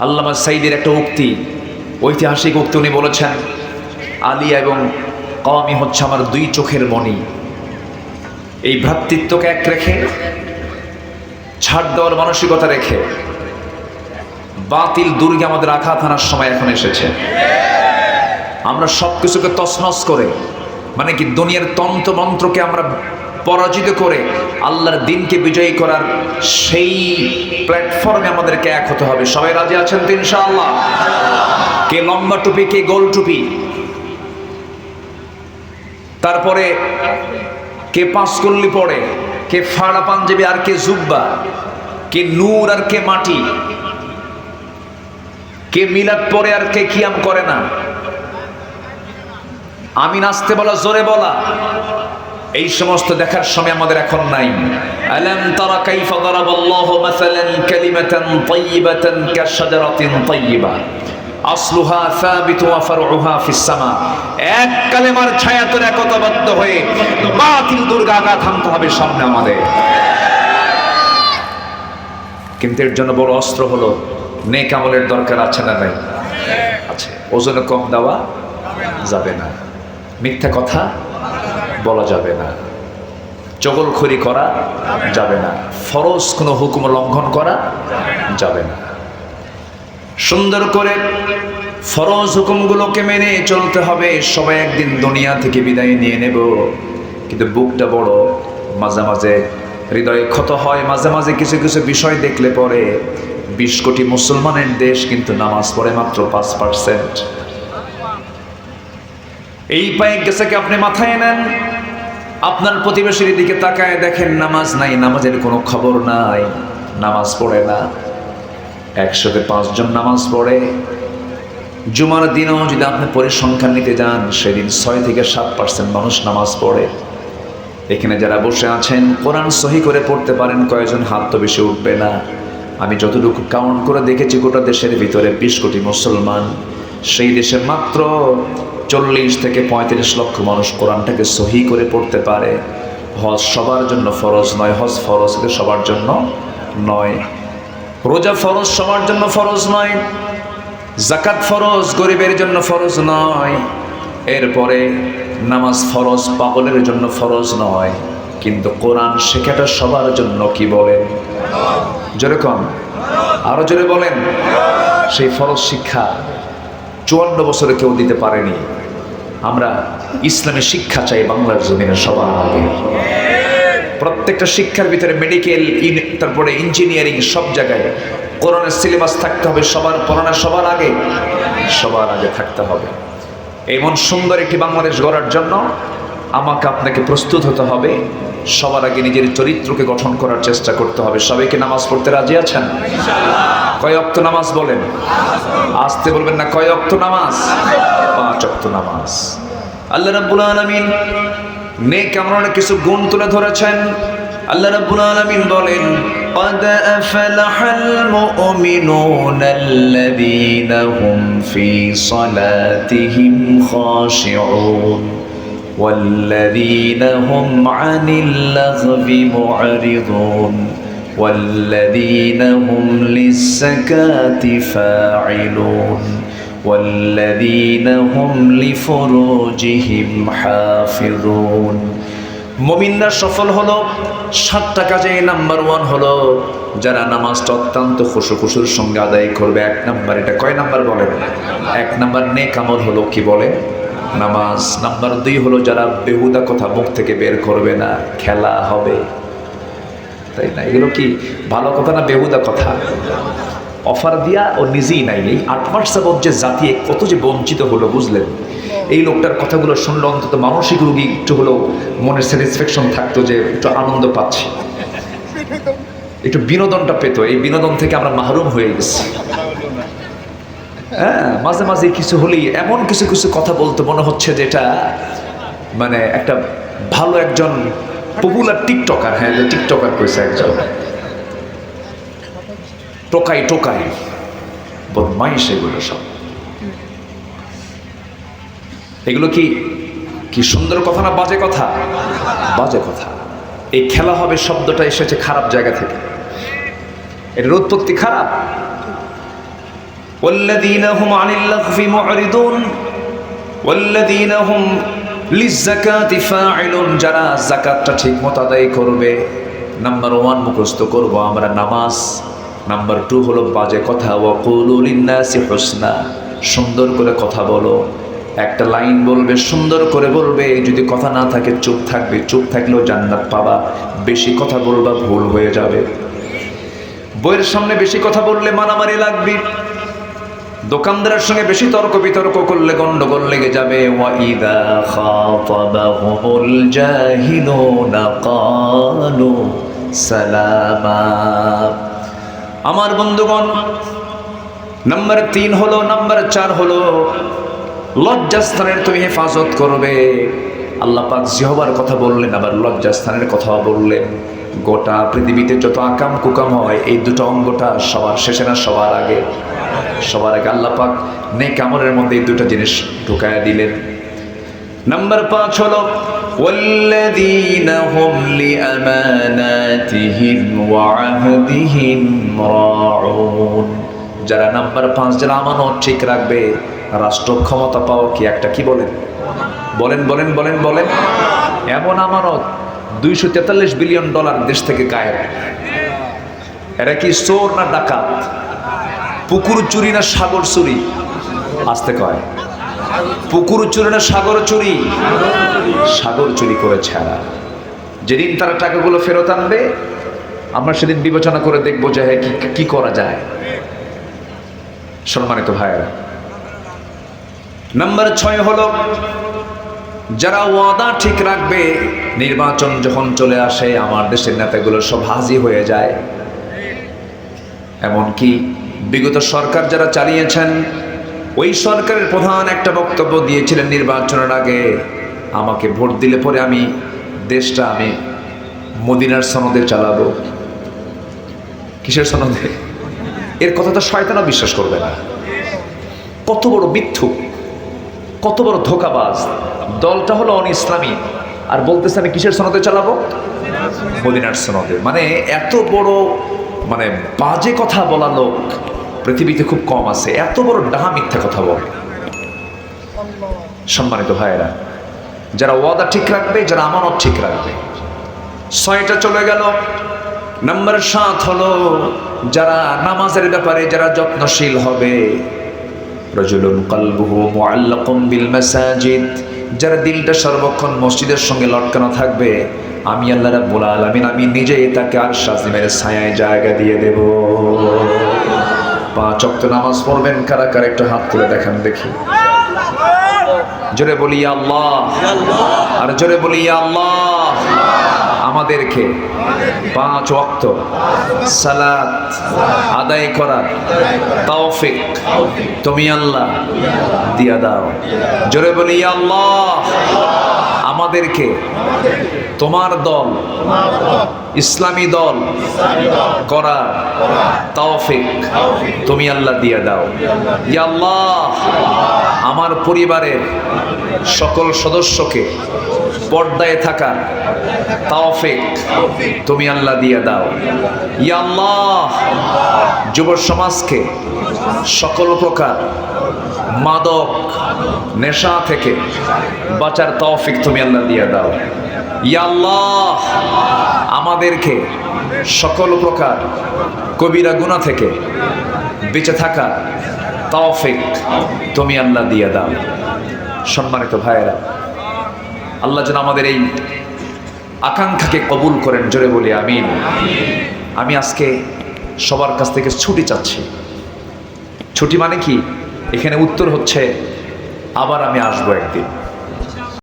আল্লামা সাইদের একটা উক্তি। ঐতিহাসিক উক্তি উনি বলেছেন আলিয়া এবং কওয়ামি হচ্ছে আমার দুই চোখের মণি। এই ভ্রাতৃত্বকে এক রেখে, ছাড় দেওয়ার মানসিকতা রেখে, বাতিল দুর্গে আমাদের আঘাত আনার সময় এখন এসেছে। আমরা সব কিছুকে তছনছ করে মানে কি দুনিয়ার তন্ত্র মন্ত্রকে আমরা পরাজিত করে আল্লাহর দিনকে বিজয়ী করার সেই প্ল্যাটফর্মে আমাদেরকে এক হতে হবে। সবাই রাজি আছেন তো ইনশাআল্লাহ? কে লম্বা টুপি, কে গোল টুপি? তারপরে কে পাঁচকল্লি পড়ে, কে ফাড়া পাঞ্জাবি আর কে জুব্বা, কে নূর আর কে মাটি, কে মিলাদ পরে আর কে কিয়াম করে না। আমি নাচতে বলা, জোরে বলা। এই সমস্ত দেখার সময় আমাদের এখন নাই। আলাম তারা কাইফা দারাবাল্লাহু মাসালান কালিমাতান তাইয়িবাতান কাশাজারাতিন তাইয়িবা আসলুহা সাবিতু ওয়া ফারউহা ফিস সামা। এক কালেমার ছায়াতলে একতাবদ্ধ হয়ে বাতিল দুর্গা আঘাত থামতে হবে সামনে আমাদের। কিন্তু এর জন্য বড় অস্ত্র হলো, নেক আমলের দরকার আছে না নাই? আছে। ওজনে কম দেওয়া যাবে না। মিথ্যা কথা বলা যাবে না। চগলখড়ি করা যাবে না। ফরজ কোনো হুকুম লঙ্ঘন করা যাবে না। সুন্দর করে ফরজ হুকুমগুলোকে মেনে চলতে হবে। সবাই একদিন দুনিয়া থেকে বিদায় নিয়ে নেব। কিন্তু বুকটা বড়। মাঝে মাঝে হৃদয়ে ক্ষত হয়। মাঝে মাঝে কিছু কিছু বিষয় দেখলে পরে বিশ কোটি মুসলমানের দেশ কিন্তু নামাজ পড়ে মাত্র পাঁচ পার্সেন্ট। এই পায়ে গেছে কি আপনি মাথায় নেন? আপনার প্রতিবেশীর দিকে তাকায় দেখেন নামাজ নাই, নামাজের কোনো খবর নাই, নামাজ পড়ে না। একসাথে পাঁচজন নামাজ পড়ে। জুমার দিনও যদি আপনি পরিসংখ্যান নিতে যান, সেদিন ছয় থেকে সাত পার্সেন্ট মানুষ নামাজ পড়ে। এখানে যারা বসে আছেন, কোরআন সহি করে পড়তে পারেন কয়েকজন হাত তো বেশি উঠবে না। আমি যতটুকু কাউন্ট করে দেখেছি, গোটা দেশের ভিতরে বিশ কোটি মুসলমান। সেই দেশে মাত্র চল্লিশ থেকে পঁয়ত্রিশ লক্ষ মানুষ কোরআনটাকে সহি করে পড়তে পারে। হজ সবার জন্য ফরজ নয়, হজ ফরজ সবার জন্য নয়। রোজা ফরজ সবার জন্য ফরজ নয় জাকাত ফরজ গরিবের জন্য ফরজ নয়। এরপরে নামাজ ফরজ পাগলের জন্য ফরজ নয়। কিন্তু কোরআন শেখাটা সবার জন্য কি বলেন? যেরকম আরও জোরে বলেন, সেই ফরজ শিক্ষা। চুয়ান্ন বছরে কেউ দিতে পারেনি। আমরা ইসলামী শিক্ষা চাই বাংলার জমিনে সবার আগে। প্রত্যেকটা শিক্ষার ভিতরে মেডিকেল তারপরে ইঞ্জিনিয়ারিং সব জায়গায় করোনার সিলেবাস থাকতে হবে, সবার করোনা সবার আগে সবার আগে থাকতে হবে। এমন সুন্দর একটি বাংলাদেশ গড়ার জন্য আমাকে আপনাকে প্রস্তুত হতে হবে সবার আগে নিজের চরিত্রকে গঠন করার চেষ্টা করতে হবে সবাইকে নামাজ পড়তে রাজি আছেন কয় অক্ত নামাজ বলেন আসতে বলবেন না কয় অক্ত নামাজ পাঁচ অক্ত নামাজ আল্লাহ রাব্বুল আলামিন নেক আমলের কিছু গুণ তুলে ধরেছেন আল্লাহ রাব্বুল আলামিন বলেন قد أفلح المؤمنون الذين هم في صلاتهم خاشعون والذين هم عن اللغو معرضون والذين هم للزكاة فاعلون والذين هم لفروجهم حافظون মমিনরা সফল হলো সাতটা কাজে নাম্বার ওয়ান হলো যারা নামাজটা অত্যন্ত খুশু খুশুর সঙ্গে আদায় করবে এক নাম্বার এটা কয় নাম্বার বলেন এক নাম্বার নেক আমল হলো কি বলে নামাজ নাম্বার দুই হলো যারা বেহুদা কথা মুখ থেকে বের করবে না, খেলা হবে। তাই না? এগুলো কি ভালো কথা না বেহুদা কথা? অফার দিয়া ও নিজেই নাই। এই আট মাস যে জাতি কত যে বঞ্চিত হলো, বুঝলেন? এই লোকটার কথাগুলো শুনলে অন্তত মানসিক রোগী একটু হলেও মনের স্যাটিসফ্যাকশন থাকতো যে একটু আনন্দ পাচ্ছি। একটু বিনোদনটা পেত। এই বিনোদন থেকে আমরা মাহরুম হয়ে গেছি। হ্যাঁ মাঝে মাঝে কিছু হলেই এমন কিছু কিছু কথা বলতে মনে হচ্ছে যেটা মানে একটা ভালো একজন পপুলার টিকটকার হ্যাঁ টিকটকার করেছে একজন। টোকাই টোকাই। বদমাইশ এগুলো সব। এগুলো কি কি সুন্দর কথা না বাজে কথা? বাজে কথা। এই খেলা হবে শব্দটা এসেছে খারাপ জায়গা থেকে। এটার উৎপত্তি খারাপ? والذين هم عن اللغو معرضون والذين هم লিজাকাত ফাইলুন যারা জাকাতটা ঠিক মতো আদায় করবে নাম্বার ওয়ান মুখস্থ করব আমরা নামাজ নাম্বার টু হলো বাজে কথা ওয়াকুলু লিন্নাসি হুসনা সুন্দর করে কথা বলো একটা লাইন বলবে সুন্দর করে বলবে যদি কথা না থাকে চুপ থাকবে চুপ থাকলেও জান্নাত পাবা বেশি কথা বলবা ভুল হয়ে যাবে বইয়ের সামনে বেশি কথা বললে মারামারি লাগবে দোকানদারের সঙ্গে বেশি তর্ক বিতর্ক করলে গন্ডগোল লেগে যাবে। আমার বন্ধুগণ, নাম্বার তিন হলো, নাম্বার চার হলো, লজ্জাস্থানের তুমি হেফাজত করবে। আল্লাহ পাক জিহবার কথা বললেন, আবার লজ্জাস্থানের কথা বললেন। গোটা পৃথিবীতে যত আকাম কুকাম হয় এই দুটো অঙ্গটা সবার শেষে না সবার আগে সবার আগে আল্লাহ পাক নেক আমলের মধ্যে এই দুটো জিনিস ঢুকায় দিলেন নাম্বার পাঁচ হলো والذين هم لأماناتهم وعهدهم راعون যারা নাম্বার পাঁচ যারা আমানত ঠিক রাখবে রাষ্ট্র ক্ষমতা পাওয়া কি একটা কি বলেন বলেন বলেন বলেন বলেন এমন আমানত দুইশো তেতাল্লিশ বিলিয়ন ডলার দেশ থেকে গায়েব। এরা কি চোর না ডাকাত? পুকুর চুরি না সাগর চুরি? আসতে কয়। পুকুর চুরি না সাগর চুরি? সাগর চুরি করেছে এরা। যেদিন তারা টাকাগুলো ফেরত আনবে, আমরা সেদিন বিবেচনা করে দেখব যে হ্যাঁ কি- করা যায়। সম্মানিত ভাইয়েরা, নাম্বার ছয় হলো যারা ওয়াদা ঠিক রাখবে, নির্বাচন যখন চলে আসে, আমার দেশের নেতাগুলো সব হাজি হয়ে যায়। এমনকি বিগত সরকার যারা চালিয়েছেন, ওই সরকারের প্রধান একটা বক্তব্য দিয়েছিলেন নির্বাচনের আগে, আমাকে ভোট দিলে পরে আমি দেশটা আমি মদিনার সনদে চালাবো। কিসের সনদে? এর কথা তো শয়তানও বিশ্বাস করবে না। কত বড় মিথ্যু কত বড় ধোকাবাজ। দলটা হলো অন ইসলামী। আর বলতেছে, আমি কিসের সনদে চালাবো? মদিনার সনদে। মানে এত বড় মানে বাজে কথা বলা লোক পৃথিবীতে খুব কম আছে। এত বড় ডাহা মিথ্যা কথা বলে। সম্মানিত ভাইয়েরা, যারা ওয়াদা ঠিক রাখবে, যারা আমানত ঠিক রাখবে। ছয়টা চলে গেল। নাম্বার সাত হলো, যারা নামাজের ব্যাপারে যারা যত্নশীল হবে রজুলুন কলবুহু মুআল্লাকুম বিল মাসাজিদ। যারা দিলটা সর্বক্ষণ মসজিদের সঙ্গে লটকানো থাকবে, আমি আল্লাহ রাব্বুল আলামিন, আমি নিজেই তাকে আর শাজিমের ছায়ায় জায়গা দিয়ে দেব। পাঁচ ওয়াক্ত নামাজ পড়বেন, কারা কারা একটু হাত তুলে দেখান দেখি। জোরে বলি আল্লাহ। আর জোরে বলি আল্লাহ। আমাদেরকে পাঁচ ওয়াক্ত সালাত আদায় করার তৌফিক তুমি আল্লাহ দিয়া দাও। জোরে বলি আল্লাহ, আমাদেরকে তোমার দল, ইসলামী দল করা তৌফিক তুমি আল্লাহ দিয়া দাও। আল্লাহ, আমার পরিবারের সকল সদস্যকে পর্দায় থাকা। তৌফিক তুমি আল্লাহ দিয়ে দাও। ইয়া আল্লাহ, যুব সমাজকে সকল প্রকার মাদক, নেশা থেকে বাঁচার তৌফিক তুমি আল্লাহ দিয়ে দাও। ইয়া আল্লাহ, আমাদেরকে সকল প্রকার কবিরা গুণা থেকে বেঁচে থাকা তৌফিক তুমি আল্লাহ দিয়ে দাও। সম্মানিত ভাইয়েরা আল্লাহ যেন আমাদের এই আকাঙ্ক্ষাকে কবুল করেন, জোরে বলি, আমিন। আমি আজকে সবার কাছ থেকে ছুটি চাচ্ছি। ছুটি মানে কি? এখানে উত্তর হচ্ছে, আবার আমি আসব একদিন।